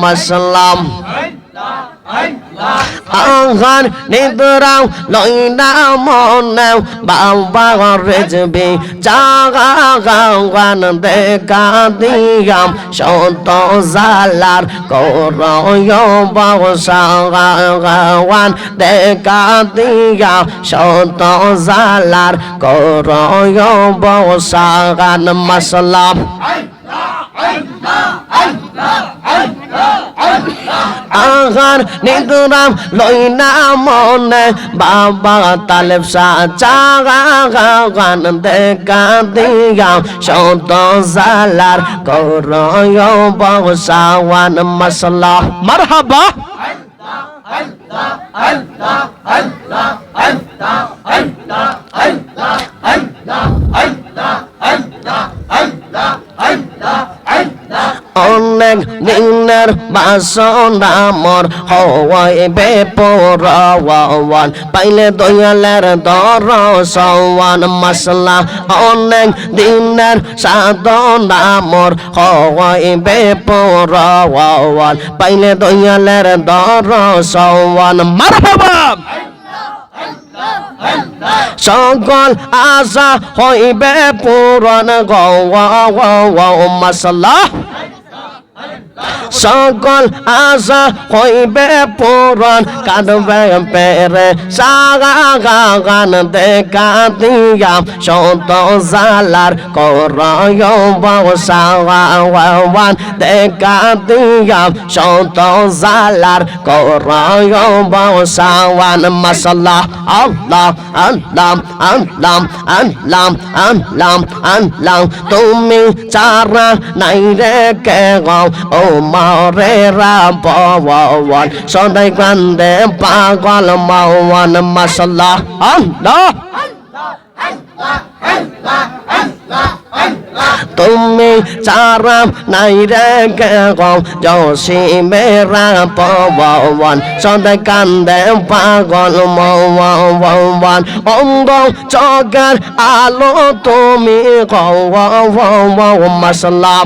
মাসলাম আহার নিদ্রাও লইনা মনে বাবা রেজবি জাগান দেখা দিয়াম শত জালার করয় বাসাগান দেখা দিয়াম শত জালার করয় বসাগান মাসলাম আহার নিদুরাম লইনা মনে, বাবা তালেব সাগান দেখা দিয়া, শত জালার করয় বসাওয়ান মশলা। মারহাবা। অনেক দিনের বাসনা মর হওয়াইবে পরাওয়ান পাইলে দয়ালের দর সওয়ান মশলা অনেক দিনের সাধনা মর হওয়াইবে পরাওয়ান পাইলে দয়ালের দর সওয়ান মারহাবা সকল আশা হইবে পূরণ গো মশলা সকল আশা হইবে পূরণ। কাঁদবে পেরে সাগান দেখা দিয়া। সন্ত জালার করয় বসাওয়ান দেখা দিয়া। সন্ত জালার করয় বসাওয়ান। মশলা আল্লাহ আল্লাহ আল্লাহ আল্লাহ আল্লাহ আল্লাহ। তুমি চারা নাই রে কে ও মারে রাবওয়ান, সদাই কান্দে পাগল মাওয়ান মশলা আল্লাহ। তুমি চারাম নাই রে গো জোশি মেরা পবন সদাই কান্দে পাগল মওয়ান। অঙ্গ চকের আলো তুমি গো মশলা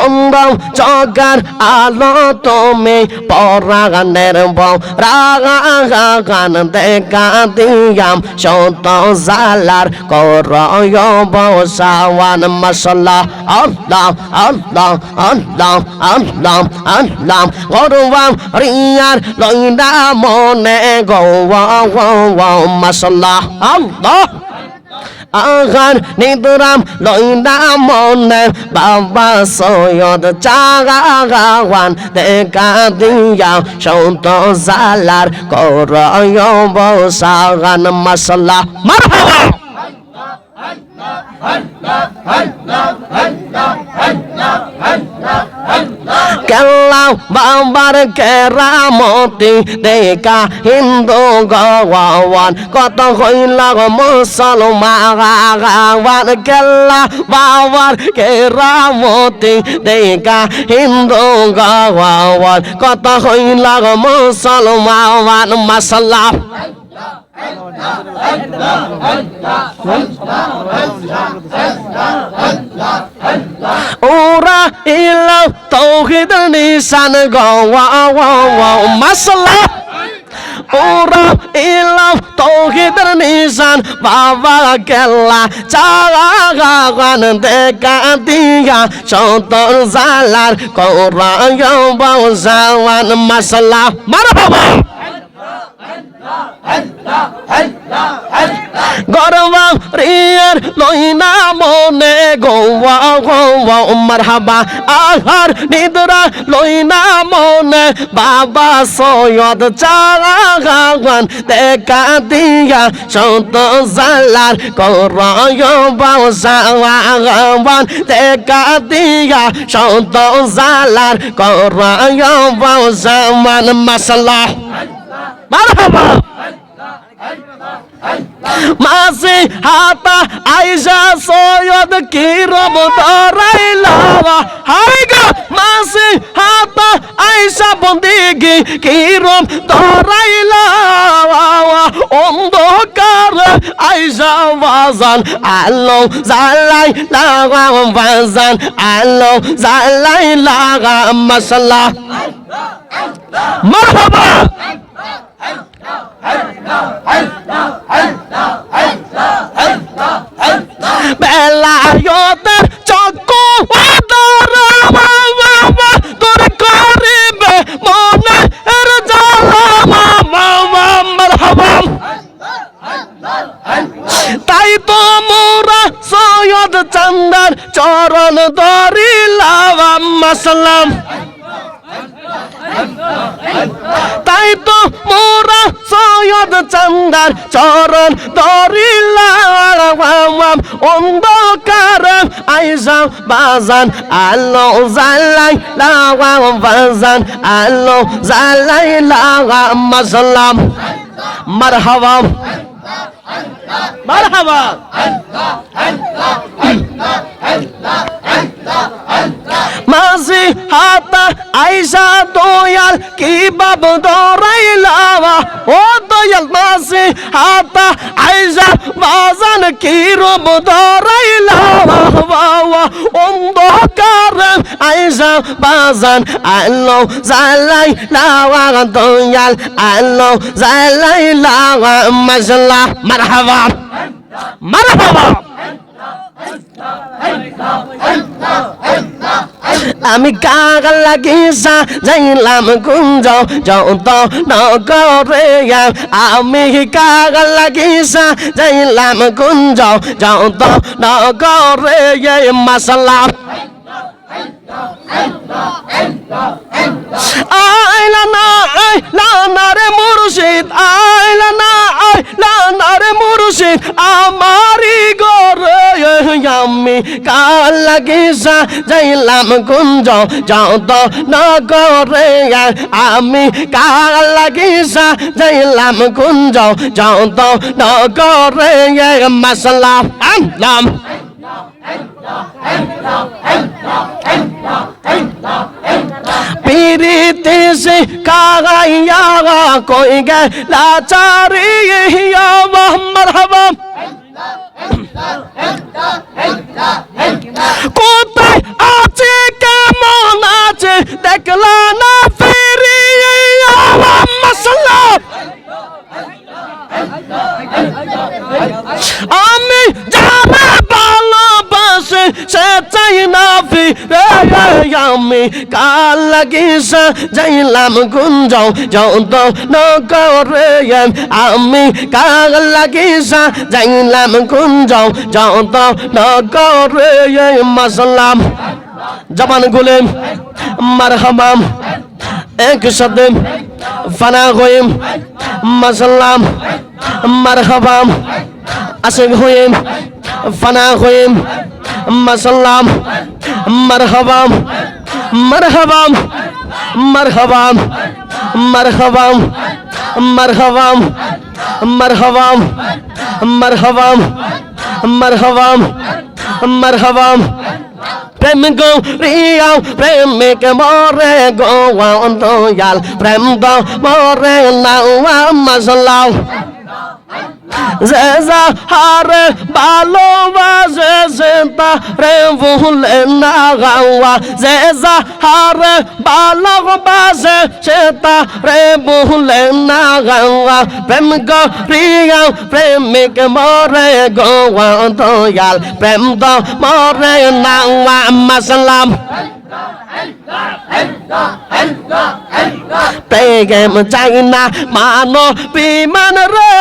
অঙ্গম চকার আলো তুমি পরাগানের বউ রাগান দেখা দিয়াম, শত জালার করয় বসাওয়ান। মশলা আল্লাহ আল্লাহ আল্লাহ আল্লাহ আল্লাহ। গরবাম রিয়ার লইনা মনে গৌ মশলা আল্লাহ। আহার নিদুরাম লইনা মনে বাবা সৈয়দ চাগাওয়ান দেখা দিয়া সন্ত জালার করয় বসাগান মশলা মারহাবা! কেল্লা বাবার কেরামতি দেখা হিন্দু গওয়ান। কত হইল মুসলমান কেল্লা বাবার কেরামতি দেখা হিন্দু গওয়ান। কত হইল মুসলমান মশলা ওরা ইলো তৌহিদ নিশান গওয়া মাসলা ওরা ইলো তৌহিদের নিশান, বাবা কেল্লা চাগান দেখা দিয়া, সন্তর জালার কৌরায় বাউজাওয়ান মাসলা মার বাবা গরবা রিয়ার লইনা মনে গোয়া গোয়া মারহাবা আহার নিদ্রা লইনা মনে। বাবা সৈয়দ চাগান দেখা দিয়া সন্ত জালার করয় বাউসাওয়ান দেখা দিয়া সন্ত জালার করয় বাউসাওয়ান মাসাল্লাহ মারহাবা মাসি হাতা আইসা সৈয়দ কি রব ধরাইলাওয়া হাই গো, মাসি হাতা আইসা বন্দিগি কি রব ধরাইলাওয়া অন্ধকার আইসা বাজান, আলো জালাই লাগা বাজান, আলো জালাই লাগা মশলা মারহাবা বেলায়তের চক্র তোর করিবে মনের জালামামামার হবাম তাই তো মোরা সৈয়দ চন্দার চরণ দরিলাম মাসলাম সৈয়দ চন্দর চরণ দরিলাম অন্ধকার আইসা বাজান, আলো জালাই লাগাম বাজান, আলো জালাই লাগাম মাসলাম মারহাবা। মারহাবা। হাতা আইসা দয়াল, কি বাব দরাইলাওয়া ও দয়াল মাঝি হাতা আইসা বাজান, কি রূপ দরাইলাওয়া বাবা, অন্ধকার আইসা বাজান, আলো জালাই লাওয়া দয়াল, আলো জালাই লাওয়া মজলা মারহাবা মারহাবা। আমি কাগল লাগিসা, যাইলাম কুঞ্জ যত নগরে আমি কাগল লাগিসা, যাইলাম কুঞ্জ যত নগরে মশলা আইলা না আইলা না রে মুর্শিদ আইলা যায় নানার মুর্শিদ আমারি গরে আমি কাল লাগে যাইলাম কুঞ্জ যত নগরে আমি কাল লাগে যাইলাম কুঞ্জ যত নগরে মাসলা নাম ফিরিতে সে কাগাইয়া কই গেলা চারি ইয়া মোহাম্মদ হাবাম আমি কাল লাগিসা, যাইলাম গুঞ্জ যত নগরে। আমি কাল লাগিসা, যাইলাম গুঞ্জ যত নগরে। মশলাম জবান গুলে মারহামাম একসাথে ফানা হইম মাসাল্লাম মারহাবাম আশেক হইম ফানা হইম মাসাল্লাম মারহাবাম মারহাবাম মারহাবাম মারহাবাম মারহাবাম মারহাবাম মারহাবাম মারহাবাম মারহাবাম। প্রেম গো রিয়া প্রেমিক মরে গোয়া দয়াল প্রেম গো মরে নাওয়া মজলাও জেজা হারে ভালোবাসে সে তারে ভুলে না গাওয়া জেজা হারে ভালোবাসে সে তারে ভুলে না গাওয়া প্রেম করিয়া প্রেমিক মরে গোয়া দয়াল প্রেম তো মরে নাওয়া মাসলাম প্রেম চাই না মানো বিমান রে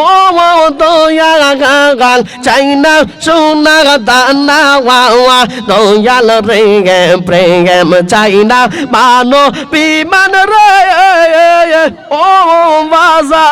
ও দয়া গাল চাই না সোনা দানা ওয়া দয়াল রে প্রেম চাই না মানো বিমান রে ও বাজা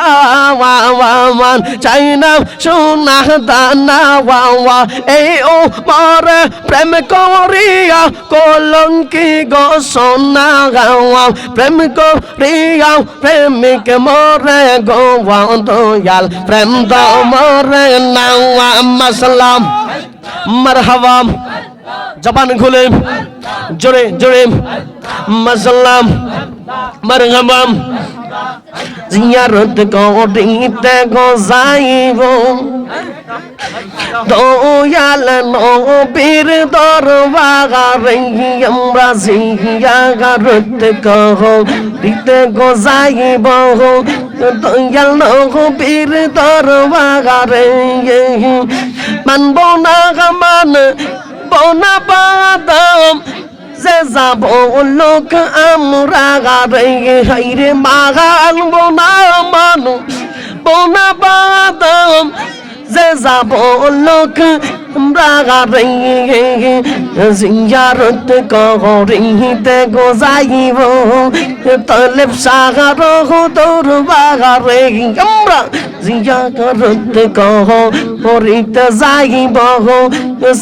মান চাই না সোনা দানা ওয়া এই ও মরে প্রেম করিয়া কলঙ্কি গো সোনা গাওয়া প্রেম করিয়াও প্রেমিক মরে গোয়া দয়াল প্রেম দ মরে নাওয়া মাসলাম মারহাবাম জবান খুলে, জোরে জোরে, মাসাল্লাম, মারহাবাম। জিয়ারত করিতে গো যাইব দয়াল নবীর দরবারে আমরা জিয়ারত করিতে গো যাইব দয়াল নবীর দরবারে মানব না, মান বনা বাদাম, যে যাব লোক আমরা হাইরে মাগাল বোনা মানু বোনা বাদাম, যে যাব লোক আমরা গারে জিয়ারত করিতে গো যাইব তলেব সাগর তোর বাগারে আমরা জিয়ারত করিতে যাইব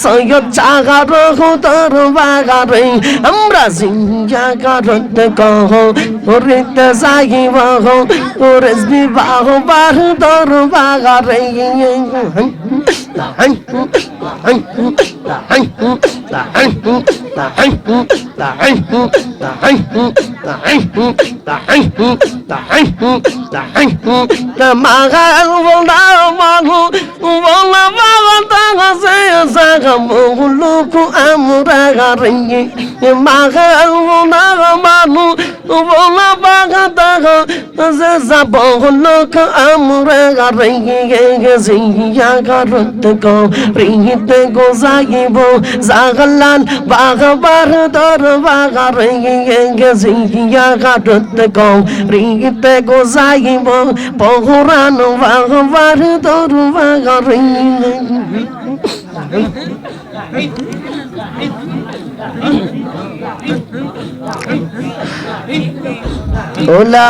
সৈয়দ সাগর তোর বাগারে আমরা জিয়ারত করিতে যাইব রেজবি বাহ বার তোর বাগারে মাগাল বলা মানু বলা বাবা তাগা সে সাগা বহুলুকু আমরা গারে মাগাল বলা মানু বলা বাগা তাগা সে যাব লোক আমরা গারে জিয়া গারত কো রিহিতে গো যাইব, জাগলান বাগবার দর বাগারে জিয়া গারত কো রিহিতে গো যাইব, পহুরান বাগবার দর বাগারে ওলা